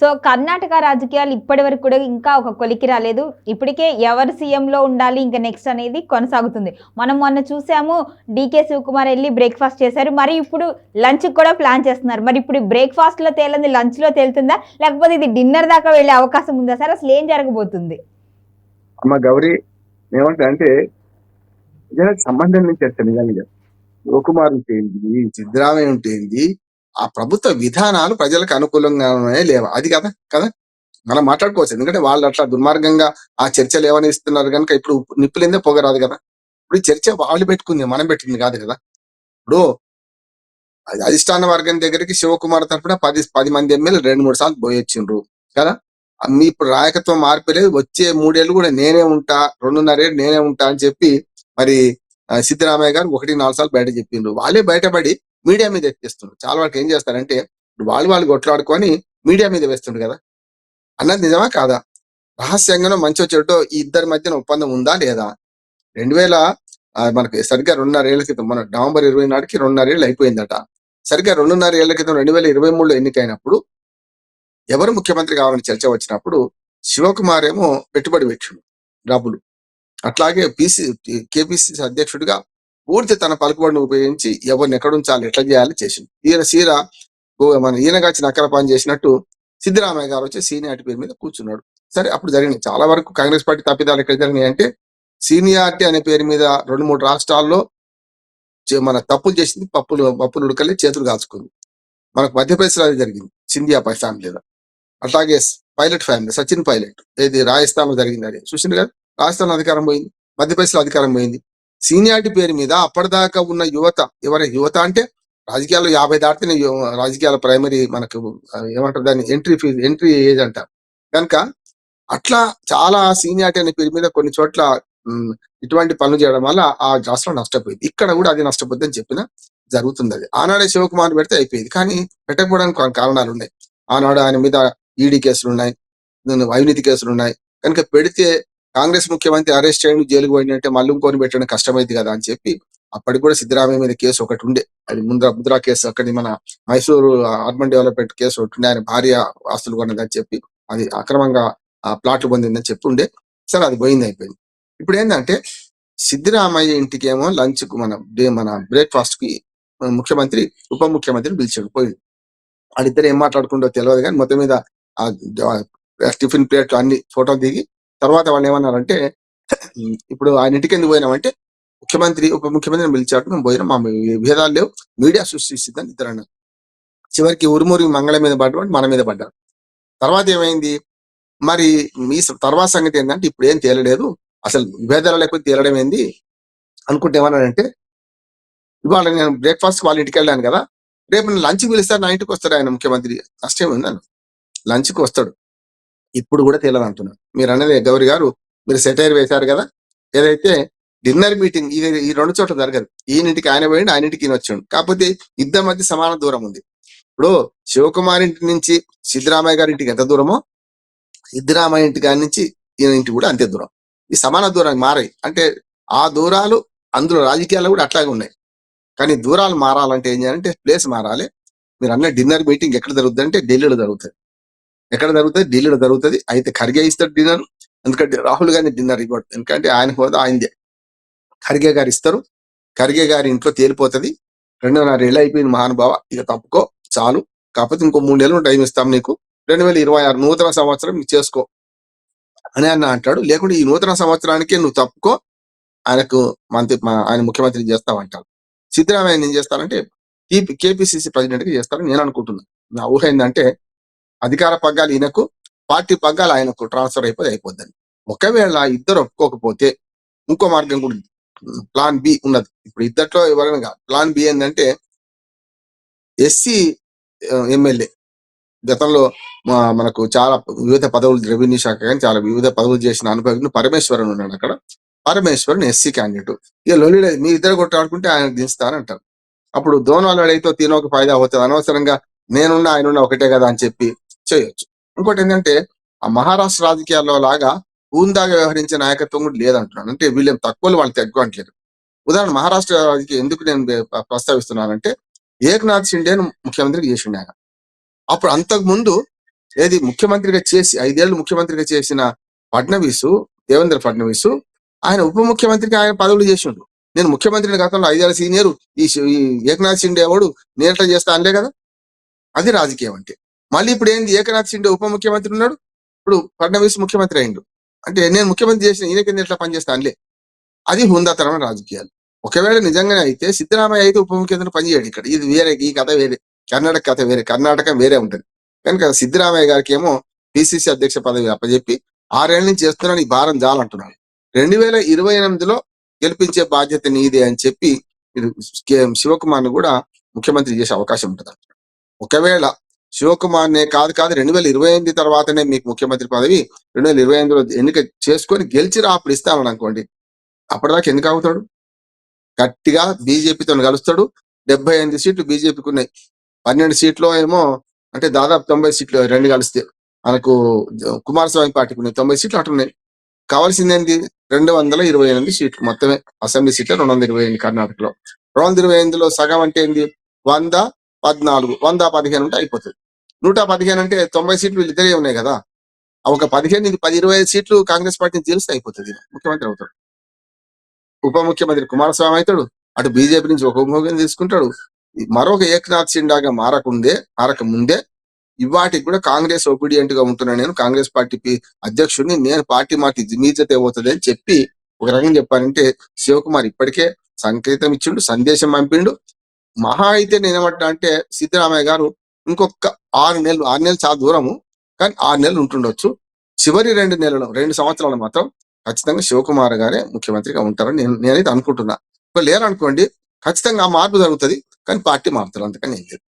So Karnataka రాజకీయాలు ఇప్పటి వరకు కూడా ఇంకా ఒక కొలికి రాలేదు. ఇప్పటికే ఎవరు సీఎంలో ఉండాలి ఇంకా నెక్స్ట్ అనేది కొనసాగుతుంది. మనం మొన్న చూసాము డీకే శివకుమార్ వెళ్ళి బ్రేక్ఫాస్ట్ చేశారు. మరి ఇప్పుడు లంచ్కి కూడా ప్లాన్ చేస్తున్నారు. మరి ఇప్పుడు బ్రేక్ఫాస్ట్లో తేలింది లంచ్లో తేలుతుందా? లేకపోతే ఇది డిన్నర్ దాకా వెళ్ళే అవకాశం ఉందా సార్? అసలు ఏం జరగబోతుంది? అమ్మ గౌరీ ఏమంటే అంటే సంబంధం నుంచి నిజంగా శివకుమార్ ఉంటేంది సిద్ధరామయ్య ఉంటేంది ఆ ప్రభుత్వ విధానాలు ప్రజలకు అనుకూలంగానే లేవు. అది కదా కదా? మనం మాట్లాడుకోవచ్చు. ఎందుకంటే వాళ్ళు అట్లా దుర్మార్గంగా ఆ చర్చలు ఏమని ఇస్తున్నారు కనుక ఇప్పుడు నిప్పులేందే పొగరాదు కదా? ఇప్పుడు ఈ చర్చ వాళ్ళు పెట్టుకుంది మనం పెట్టింది కాదు కదా? ఇప్పుడు అధిష్టాన వర్గం దగ్గరికి శివకుమార్ తరఫున పది పది మంది ఎమ్మెల్యే రెండు మూడు సార్లు పోయొచ్చిండ్రు కదా? మీ ఇప్పుడు నాయకత్వం మార్పు లేదు. వచ్చే మూడేళ్ళు కూడా నేనే ఉంటా రెండున్నరేళ్ళు నేనే ఉంటా అని చెప్పి మరి సిద్ధరామయ్య గారు ఒకటి నాలుగు సార్లు బయట చెప్పిండ్రు. వాళ్ళే బయటపడి మీడియా మీద ఎక్కిస్తుండ్రు చాలా వరకు ఏం చేస్తారంటే వాళ్ళు వాళ్ళు కొట్లాడుకొని మీడియా మీద వేస్తుండ్రు కదా. అన్నది నిజమా కాదా? రహస్యంగానో మంచి చెడుతో ఈ ఇద్దరి మధ్యన ఒప్పందం ఉందా లేదా? రెండు వేల మనకి సరిగ్గా రెండున్నర ఏళ్ళ క్రితం మన నవంబర్ ఇరవై నాటికి రెండున్నరేళ్ళు అయిపోయిందట. సరిగ్గా రెండున్నర ఏళ్ళ క్రితం రెండు వేల ఇరవై మూడులో ఎన్నికైనప్పుడు ఎవరు ముఖ్యమంత్రి కావాలని చర్చ వచ్చినప్పుడు శివకుమార్ ఏమో పెట్టుబడి పెట్టిండు డబ్బులు అట్లాగే పిసి కేపీసీసీ అధ్యక్షుడిగా ఊరితే తన పలుకుబడిని ఉపయోగించి ఎవరిని ఎక్కడ ఉంచాలి ఎట్లా చేయాలి చేసింది. ఈయన సీర మన ఈయనగాచి నక్కల పని చేసినట్టు సిద్ధరామయ్య గారు వచ్చి సీనియారిటీ పేరు మీద కూర్చున్నాడు. సరే అప్పుడు జరిగినాయి చాలా వరకు కాంగ్రెస్ పార్టీ తప్పిదాలు ఎక్కడ జరిగినాయి అంటే సీనియారిటీ అనే పేరు మీద రెండు మూడు రాష్ట్రాల్లో చే- మన తప్పులు చేసింది పప్పులు పప్పులు ఉడకలే చేతులు కాల్చుకుంది. మనకు మధ్యప్రదేశ్లో అది జరిగింది. సింధియా పై ఫ్యామిలీలో అట్లాగే పైలట్ ఫ్యామిలీ సచిన్ పైలట్. ఏది రాజస్థాన్లో జరిగింది అది. చూసింది కదా? రాజస్థాన్ అధికారం పోయింది. మధ్యప్రదేశ్లో అధికారం పోయింది. సీనియారిటీ పేరు మీద అప్పటిదాకా ఉన్న యువత ఎవరి యువత అంటే రాజకీయాల్లో యాభై దాటితేనే రాజకీయాల ప్రైమరీ మనకు ఏమంటారు దాన్ని ఎంట్రీ ఫీజు ఎంట్రీ ఏజ్ అంట. కనుక అట్లా చాలా సీనియారిటీ అనే పేరు మీద కొన్ని చోట్ల ఇటువంటి పనులు చేయడం వల్ల ఆ జాస్లో నష్టపోయింది. ఇక్కడ కూడా అది నష్టపోద్ది అని చెప్పిన జరుగుతుంది అది. ఆనాడే శివకుమార్ పెడితే అయిపోయింది. కానీ పెట్టకపోవడానికి కొన్ని కారణాలు ఉన్నాయి. ఆనాడు ఆయన మీద ఈడీ కేసులు ఉన్నాయి అవినీతి కేసులు ఉన్నాయి కనుక పెడితే కాంగ్రెస్ ముఖ్యమంత్రి అరెస్ట్ చేయడం జైలుకు పోయినట్టే మళ్ళీ ఇంకొని పెట్టడం కష్టమైంది కదా అని చెప్పి అప్పటికి కూడా సిద్ధరామయ్య మీద కేసు ఒకటి ఉండే. అది ముంద్రా ముద్రా కేసు అక్కడి మన మైసూరు అర్బన్ డెవలప్మెంట్ కేసు ఒకటి ఉండే. ఆయన భార్య ఆస్తులు కొన్నదని చెప్పి అది అక్రమంగా ఆ ప్లాట్లు పొందిందని చెప్పి ఉండే. సరే అది పోయింది అయిపోయింది. ఇప్పుడు ఏంటంటే సిద్ధరామయ్య ఇంటికి ఏమో లంచ్కు మన డే- మన బ్రేక్ఫాస్ట్కి ముఖ్యమంత్రి ఉప ముఖ్యమంత్రి పిలిచాడు పోయింది వాళ్ళిద్దరు ఏం మాట్లాడుకుంటో తెలియదు కానీ మొత్తం మీద ఆ టిఫిన్ ప్లేట్ అన్ని ఫోటో దిగి తర్వాత వాళ్ళు ఏమన్నారంటే ఇప్పుడు ఆయన ఇంటికి ఎందుకు పోయినామంటే ముఖ్యమంత్రి ఉప ముఖ్యమంత్రిని పిలిచాడు మేము పోయినాం మా భేదాలు లేవు మీడియా సృష్టిస్తుందని ఇద్దరు అన్నారు. చివరికి ఉరుమురి మంగళ మీద పడ్డవాడు మన మీద పడ్డాడు. తర్వాత ఏమైంది? మరి మీ తర్వాత సంగతి ఏంటంటే ఇప్పుడు ఏం తేలలేదు అసలు విభేదాలు లేకపోతే తేలడం ఏంది? అనుకుంటే ఏమన్నాడంటే ఇవాళ నేను బ్రేక్ఫాస్ట్ వాళ్ళ ఇంటికి వెళ్ళాను కదా రేపు నేను లంచ్కి పిలుస్తాను నా ఇంటికి వస్తాడు ఆయన ముఖ్యమంత్రి. నష్టం ఉందని లంచ్కి వస్తాడు. ఇప్పుడు కూడా తేలదు అంటున్నాను మీరు అనేది గౌరి గారు మీరు సెటైర్ వేశారు కదా? ఏదైతే డిన్నర్ మీటింగ్ ఇది ఈ రెండు చోట్ల జరగదు. ఈయనింటికి ఆయన పోయిండు ఆయన ఇంటికి ఈయన వచ్చాడు. కాకపోతే ఇద్దరి మధ్య సమాన దూరం ఉంది. ఇప్పుడు శివకుమార్ ఇంటి నుంచి సిద్ధరామయ్య గారి ఇంటికి ఎంత దూరమో సిద్ధరామయ్య ఇంటి గారి నుంచి ఈయన ఇంటికి కూడా అంతే దూరం. ఈ సమాన దూరం మారాయి. అంటే ఆ దూరాలు అందులో రాజకీయాలు కూడా అట్లాగే ఉన్నాయి. కానీ దూరాలు మారాలంటే ఏం చేయాలంటే ప్లేస్ మారాలి. మీరు అన్న డిన్నర్ మీటింగ్ ఎక్కడ జరుగుతుంది అంటే ఢిల్లీలో జరుగుతుంది. ఎక్కడ జరుగుతుంది? ఢిల్లీలో జరుగుతుంది. అయితే ఖర్గే ఇస్తాడు డిన్నర్. ఎందుకంటే రాహుల్ గాంధీ డిన్నర్ ఇవ్వడు ఎందుకంటే ఆయన హోదా ఆయనదే. ఖర్గే గారు ఇస్తారు. ఖర్గే గారి ఇంట్లో తేలిపోతుంది. రెండున్నర ఏళ్ళు అయిపోయింది మహానుభావ. ఇక తప్పుకో చాలు. కాకపోతే ఇంకో మూడేళ్ళు టైం ఇస్తాం నీకు. రెండు వేల ఇరవై ఆరు నూతన సంవత్సరం నీకు చేసుకో. అని అన్న అంటాడు. లేకుంటే ఈ నూతన సంవత్సరానికి నువ్వు తప్పుకో. ఆయనకు మంత్రి ఆయన ముఖ్యమంత్రి చేస్తామంటాడు. సిద్ధరామయ్య ఏం చేస్తారంటే కేపీసీసీ ప్రెసిడెంట్గా చేస్తారని నేను అనుకుంటున్నాను నా ఊహ ఏంటంటే అధికార పగ్గాలు ఈయనకు పార్టీ పగ్గాలు ఆయనకు ట్రాన్స్ఫర్ అయిపోతే అయిపోద్దని. ఒకవేళ ఇద్దరు ఒప్పుకోకపోతే ఇంకో మార్గం కూడా ప్లాన్ బి ఉన్నది. ఇప్పుడు ఇద్దట్లో ఎవరైనా కాదు. ప్లాన్ బి ఏంటంటే ఎస్సీ ఎమ్మెల్యే గతంలో మనకు చాలా వివిధ పదవులు రెవెన్యూ శాఖ కానీ చాలా వివిధ పదవులు చేసిన అనుభవం పరమేశ్వరన్ ఉన్నాడు అక్కడ. పరమేశ్వరన్ ఎస్సీ క్యాండిడేట్ ఇక లొలి మీ ఇద్దరు కొట్టాడుకుంటే ఆయన దించుతారంటారు అప్పుడు దోనాలు అడిగితే తినోక ఫైదా అవుతుంది అనవసరంగా నేనున్నా ఆయనున్నా ఒకటే కదా అని చెప్పి చేయొచ్చు. ఇంకోటి ఏంటంటే ఆ మహారాష్ట్ర రాజకీయాల్లో లాగా ఊందాగా వ్యవహరించే నాయకత్వం కూడా లేదంటున్నాను. అంటే వీళ్ళేం తక్కువలు వాళ్ళు తక్కువ అంటలేరు ఉదాహరణ మహారాష్ట్ర రాజకీయం ఎందుకు నేను ప్రస్తావిస్తున్నానంటే ఏక్నాథ్ షిండేను ముఖ్యమంత్రికి చేసిండు ఆయన. అప్పుడు అంతకు ముందు ఏది ముఖ్యమంత్రిగా చేసి ఐదేళ్ళు ముఖ్యమంత్రిగా చేసిన ఫడ్నవీస్ దేవేంద్ర ఫడ్నవీస్ ఆయన ఉప ముఖ్యమంత్రికి ఆయన పదవులు చేసిండు. నేను ముఖ్యమంత్రిని గతంలో ఐదేళ్ళ సీనియర్ ఈ ఏక్నాథ్ ఏకనాథ్ షిండే వాడు నేను ఎట్లా చేస్తా అనలే కదా? అది రాజకీయం అంటే. మళ్ళీ ఇప్పుడు ఏంది? ఏకనాథ్ షిండే ఉప ముఖ్యమంత్రి ఉన్నాడు. ఇప్పుడు ఫడ్నవీస్ ముఖ్యమంత్రి అయిండు. అంటే నేను ముఖ్యమంత్రి చేసిన ఈయన కింద ఎట్లా పనిచేస్తానులే అది హుందాతరమైన రాజకీయాలు. ఒకవేళ నిజంగానే అయితే సిద్ధరామయ్య అయితే ఉప ముఖ్యమంత్రి పనిచేయడు ఇక్కడ. ఇది వేరే ఈ కథ వేరే. కర్ణాటక కథ వేరే. కర్ణాటక వేరే ఉంటుంది. కనుక సిద్ధరామయ్య గారికి ఏమో పిసిసి అధ్యక్ష పదవి అప్పచెప్పి ఆరేళ్ళ నుంచి చేస్తున్నాను ఈ భారం చాలంటున్నాడు రెండు వేల ఇరవై ఎనిమిదిలో గెలిపించే బాధ్యత నీదే అని చెప్పి శివకుమార్ను కూడా ముఖ్యమంత్రి చేసే అవకాశం ఉంటుంది. ఒకవేళ శివకుమార్ నే కాదు కాదు రెండు వేల ఇరవై ఎనిమిది తర్వాతనే మీకు ముఖ్యమంత్రి పదవి. రెండు వేల ఇరవై ఎనిమిదిలో ఎన్నిక చేసుకొని గెలిచిరా అప్పుడు ఇస్తామని అనుకోండి అప్పటిదాకా ఎందుకు అవుతాడు గట్టిగా బీజేపీతో కలుస్తాడు. డెబ్బై ఎనిమిది సీట్లు బీజేపీకి ఉన్నాయి. పన్నెండు సీట్లో ఏమో అంటే దాదాపు తొంభై సీట్లు రెండు కలిస్తే మనకు కుమారస్వామి పార్టీకి ఉన్నాయి. తొంభై సీట్లు అటు ఉన్నాయి కావాల్సింది ఏంటి రెండు వందల ఇరవై ఎనిమిది సీట్లు మొత్తమే. అసెంబ్లీ సీట్లు రెండు వందల ఇరవై ఎనిమిది కర్ణాటకలో. రెండు వందల ఇరవై ఎనిమిదిలో సగం అంటే ఏంది? వంద పద్నాలుగు వంద పదిహేను ఉంటే అయిపోతుంది. నూట పదిహేను అంటే తొంభై సీట్లు వీళ్ళిద్దరే ఉన్నాయి కదా. ఒక పదిహేను ఇది పది ఇరవై ఐదు సీట్లు కాంగ్రెస్ పార్టీని తెలిస్తే అయిపోతుంది ముఖ్యమంత్రి అవుతాడు. ఉప ముఖ్యమంత్రి కుమారస్వామి అవుతాడు. అటు బీజేపీ నుంచి ఒక ఉప తీసుకుంటాడు. మరొక ఏకనాథ్ సిండాగా మారకుండే మారక ముందే ఇవాటికి కూడా కాంగ్రెస్ ఒబీడియంట్గా ఉంటున్నాను నేను. కాంగ్రెస్ పార్టీ అధ్యక్షుడిని నేను పార్టీ మాటి మీజత అవుతుంది అని చెప్పి ఒక రకంగా చెప్పారంటే శివకుమార్ ఇప్పటికే సంకేతం ఇచ్చిండు సందేశం పంపిండు. మహా అయితే నేను ఏమంటా అంటే సిద్ధరామయ్య గారు ఇంకొక ఆరు నెలలు ఆరు నెలలు చాలా దూరము కానీ ఆరు నెలలు ఉంటుండొచ్చు. చివరి రెండు నెలలు రెండు సంవత్సరాలు మాత్రం ఖచ్చితంగా శివకుమార్ గారే ముఖ్యమంత్రిగా ఉంటారని నేను నేనైతే అనుకుంటున్నా. ఇప్పుడు లేరనుకోండి ఖచ్చితంగా ఆ మార్పు జరుగుతుంది కానీ పార్టీ మారుతారు అంతకని ఏం లేదు